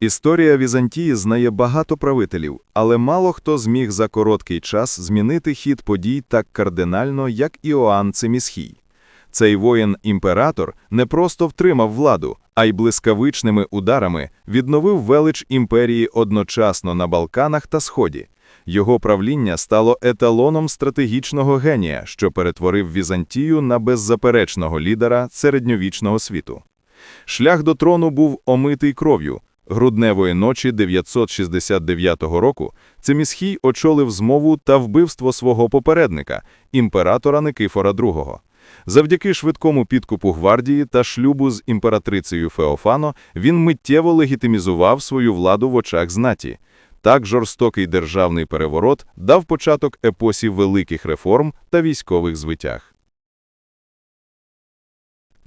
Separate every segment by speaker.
Speaker 1: Історія Візантії знає багато правителів, але мало хто зміг за короткий час змінити хід подій так кардинально, як Іоанн Цемісхій. Цей воїн-імператор не просто втримав владу, а й блискавичними ударами відновив велич імперії одночасно на Балканах та Сході. Його правління стало еталоном стратегічного генія, що перетворив Візантію на беззаперечного лідера середньовічного світу. Шлях до трону був омитий кров'ю. Грудневої ночі 969 року Цемісхій очолив змову та вбивство свого попередника, імператора Никифора II. Завдяки швидкому підкупу гвардії та шлюбу з імператрицею Феофано він миттєво легітимізував свою владу в очах знаті. Так жорстокий державний переворот дав початок епосі великих реформ та військових звитяг.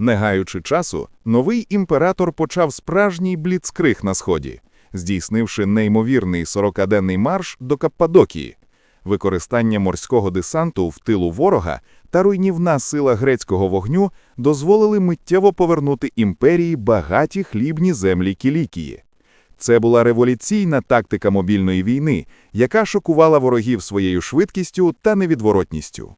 Speaker 2: Не гаючи часу, новий імператор почав справжній бліцкриг на сході, здійснивши неймовірний 40-денний марш до Каппадокії. Використання морського десанту в тилу ворога та руйнівна сила грецького вогню дозволили миттєво повернути імперії багаті хлібні землі Кілікії. Це була революційна тактика мобільної війни, яка шокувала ворогів своєю швидкістю та невідворотністю.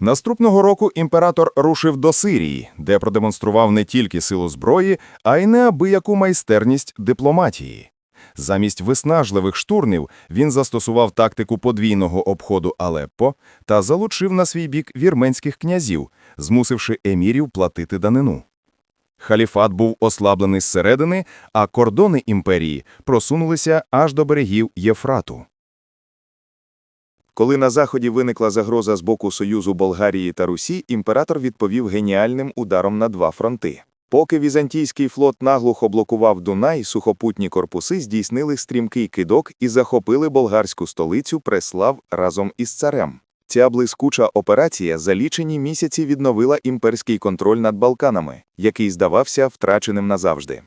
Speaker 2: Наступного року імператор рушив до Сирії, де продемонстрував не тільки силу зброї, а й неабияку майстерність дипломатії. Замість виснажливих штурмів він застосував тактику подвійного обходу Алеппо та залучив на свій бік вірменських князів, змусивши емірів платити данину. Халіфат був ослаблений зсередини, а кордони імперії просунулися аж до берегів Єфрату. Коли на заході виникла загроза з боку Союзу Болгарії та Русі, імператор відповів геніальним ударом на два фронти. Поки візантійський флот наглухо блокував Дунай, сухопутні корпуси здійснили стрімкий кидок і захопили болгарську столицю Преслав разом із царем. Ця блискуча операція за лічені місяці відновила імперський контроль над Балканами, який здавався втраченим назавжди.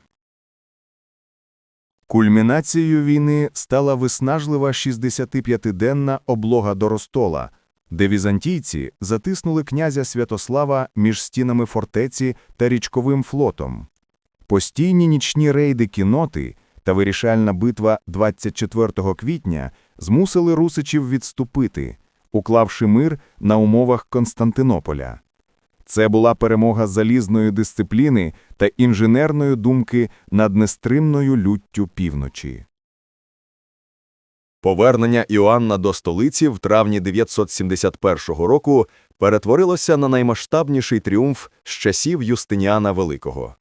Speaker 2: Кульмінацією війни стала виснажлива 65-денна облога до Ростола, де візантійці затиснули князя Святослава між стінами фортеці та річковим флотом. Постійні нічні рейди кіноти та вирішальна битва 24 квітня змусили русичів відступити, уклавши мир на умовах Константинополя. Це була перемога залізної дисципліни та інженерної думки над нестримною люттю півночі.
Speaker 3: Повернення Іоанна до столиці в травні 971 року перетворилося на наймасштабніший тріумф з часів Юстиніана Великого.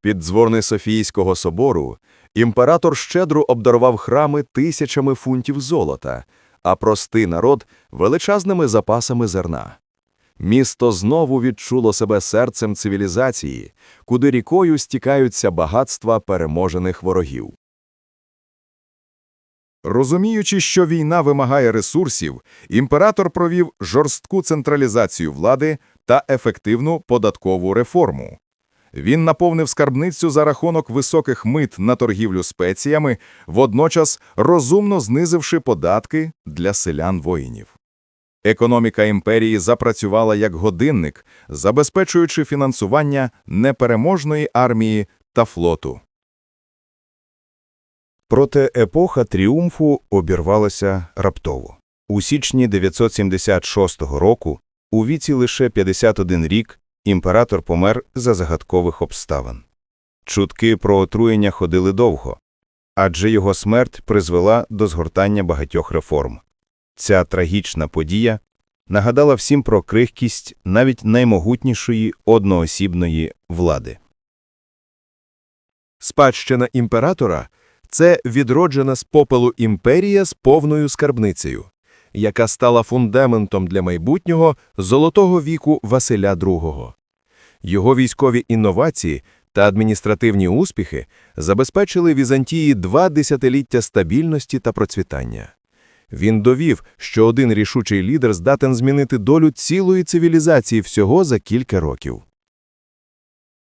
Speaker 3: Під дзворни Софійського собору імператор щедро обдарував храми тисячами фунтів золота, а простий народ – величезними запасами зерна. Місто знову відчуло себе серцем цивілізації, куди рікою стікаються багатства переможених ворогів.
Speaker 2: Розуміючи, що війна вимагає ресурсів, імператор провів жорстку централізацію влади та ефективну податкову реформу. Він наповнив скарбницю за рахунок високих мит на торгівлю спеціями, водночас розумно знизивши податки для селян-воїнів. Економіка імперії запрацювала як годинник, забезпечуючи фінансування непереможної армії та флоту.
Speaker 4: Проте епоха тріумфу обірвалася раптово. У січні 976 року, у віці лише 51 рік, імператор помер за загадкових обставин. Чутки про отруєння ходили довго, адже його смерть призвела до згортання багатьох реформ. Ця трагічна подія нагадала всім про крихкість навіть наймогутнішої одноосібної влади.
Speaker 3: Спадщина імператора – це відроджена з попелу імперія з повною скарбницею, яка стала фундаментом для майбутнього золотого віку Василя II. Його військові інновації та адміністративні успіхи забезпечили Візантії два десятиліття стабільності та процвітання. Він довів, що один рішучий лідер здатен змінити долю цілої цивілізації всього за кілька років.